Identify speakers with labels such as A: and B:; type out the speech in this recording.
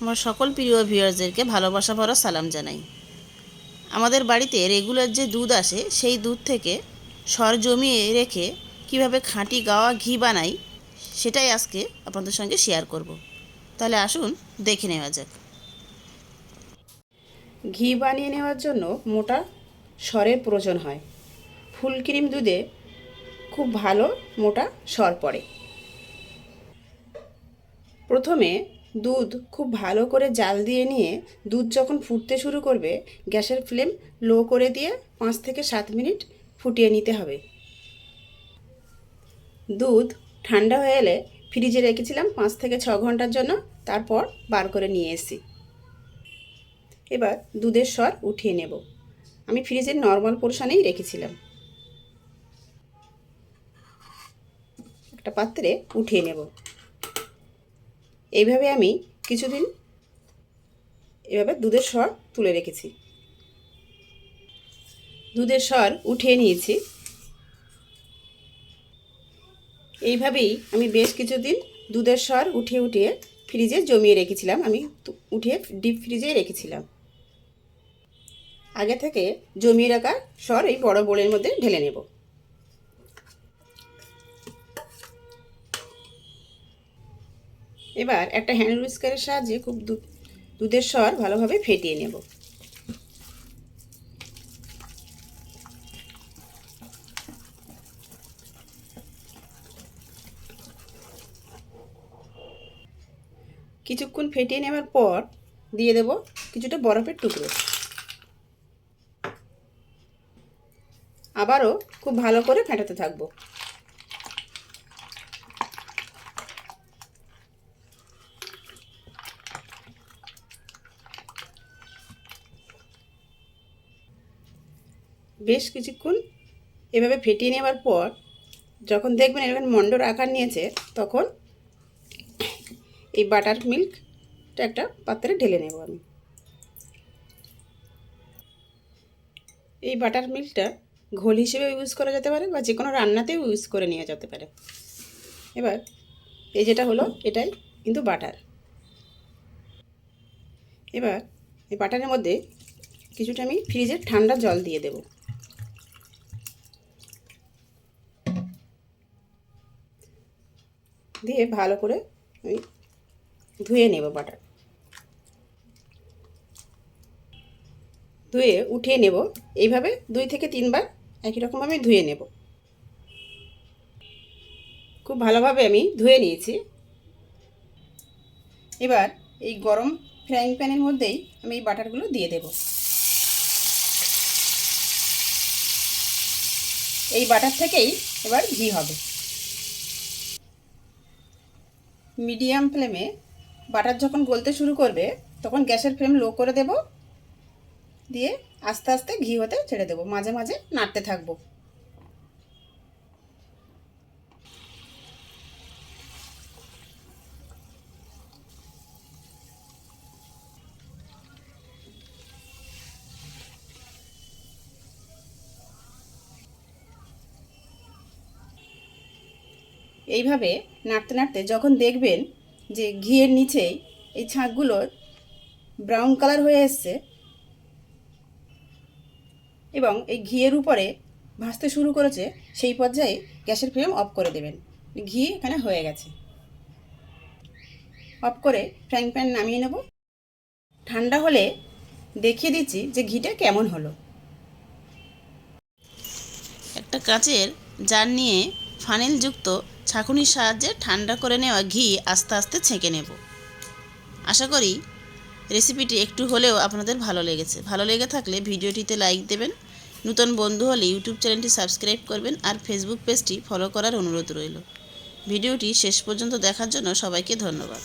A: আমার সকল প্রিয় ভিউয়ার্সদেরকে ভালোবাসা ভরা সালাম জানাই। আমাদের বাড়িতে রেগুলার যে দুধ আসে, সেই দুধ থেকে সর জমিয়ে রেখে কীভাবে খাঁটি গাওয়া ঘি বানাই, সেটাই আজকে আপনাদের সঙ্গে শেয়ার করব। তাহলে আসুন, দেখে নেওয়া যাক।
B: ঘি বানিয়ে নেওয়ার জন্য মোটা সরের প্রয়োজন হয়। ফুল ক্রিম দুধে খুব ভালো মোটা সর পড়ে। প্রথমে দুধ খুব ভালো করে জাল দিয়ে নিয়ে দুধ যখন ফুটতে শুরু করবে, গ্যাসের ফ্লেম লো করে দিয়ে পাঁচ থেকে সাত মিনিট ফুটিয়ে নিতে হবে। দুধ ঠান্ডা হয়ে এলে ফ্রিজে রেখেছিলাম পাঁচ থেকে ছ ঘণ্টার জন্য, তারপর বার করে নিয়ে এসি এবার দুধের স্বর উঠিয়ে নেব। আমি ফ্রিজের নর্মাল পোর্শনেই রেখেছিলাম। একটা পাত্রে উঠিয়ে নেব। এইভাবে আমি কিছুদিন এভাবে দুধের স্বর তুলে রেখেছি। দুধের স্বর উঠিয়ে নিয়েছি। এইভাবেই আমি বেশ কিছুদিন দুধের স্বর উঠিয়ে উঠিয়ে ফ্রিজে জমিয়ে রেখেছিলাম। আমি উঠিয়ে ডিপ ফ্রিজে রেখেছিলাম। আগে থেকে জমিয়ে রাখা স্বর এই বড় বোলের মধ্যে ঢেলে নেব। এবার একটা হ্যান্ড উইস্কারের সাহায্যে খুব দুধের স্বর ভালোভাবে ফেটিয়ে নেব। কিছুক্ষণ ফেটিয়ে নেওয়ার পর দিয়ে দেব কিছুটা বরফের টুকরো। আবারও খুব ভালো করে ফেটাতে থাকব। বেশ কিছুক্ষণ এভাবে ফেটিয়ে নেওয়ার পর যখন দেখবেন এরকম মন্ডর আকার নিয়েছে, তখন এই বাটার মিল্কটা একটা পাত্রে ঢেলে নেব আমি। এই বাটার মিল্কটা ঘোল হিসেবে ইউজ করা যেতে পারে বা যে কোনো রান্নাতেও ইউজ করে নেওয়া যেতে পারে। এবার এই যেটা হলো, এটাই কিন্তু বাটার। এবার এই বাটারের মধ্যে কিছুটা আমি ফ্রিজের ঠান্ডা জল দিয়ে দেব। দিয়ে ভালো করে আমি ধুয়ে নেব বাটার। ধুয়ে উঠিয়ে নেব। এইভাবে দুই থেকে তিনবার একই রকমভাবে ধুয়ে নেব। খুব ভালোভাবে আমি ধুয়ে নিয়েছি। এবার এই গরম ফ্রাইং প্যানের মধ্যেই আমি এই বাটারগুলো দিয়ে দেব। এই বাটার থেকেই এবার ঘি হবে। মিডিয়াম ফ্লেমে বাটার যখন গলতে শুরু করবে, তখন গ্যাসের ফ্লেম লো করে দেব। দিয়ে আস্তে আস্তে ঘি হতে ছেড়ে দেবো। মাঝে মাঝে নাড়তে থাকব। এইভাবে নাড়তে নাড়তে যখন দেখবেন যে ঘিয়ের নিচেই এই ছাঁকগুলো ব্রাউন কালার হয়ে এসছে, এবং এই ঘিয়ের উপরে ভাসতে শুরু করেছে, সেই পর্যায়ে গ্যাসের ফ্লেম অফ করে দেবেন। ঘি এখানে হয়ে গেছে। অফ করে ফ্রাইং প্যান নামিয়ে নেব। ঠান্ডা হলে দেখিয়ে দিচ্ছি যে ঘিটা কেমন হলো।
A: একটা কাচের জার নিয়ে ফানেলযুক্ত ছাঁকুনির সাহায্যে ঠান্ডা করে নেওয়া ঘি আস্তে আস্তে ছেঁকে নেব। আশা করি রেসিপিটি একটু হলেও আপনাদের ভালো লেগেছে। ভালো লেগে থাকলে ভিডিওটিতে লাইক দেবেন, নতুন বন্ধু হলে ইউটিউব চ্যানেলটি সাবস্ক্রাইব করবেন আর ফেসবুক পেজটি ফলো করার অনুরোধ রইল। ভিডিওটি শেষ পর্যন্ত দেখার জন্য সবাইকে ধন্যবাদ।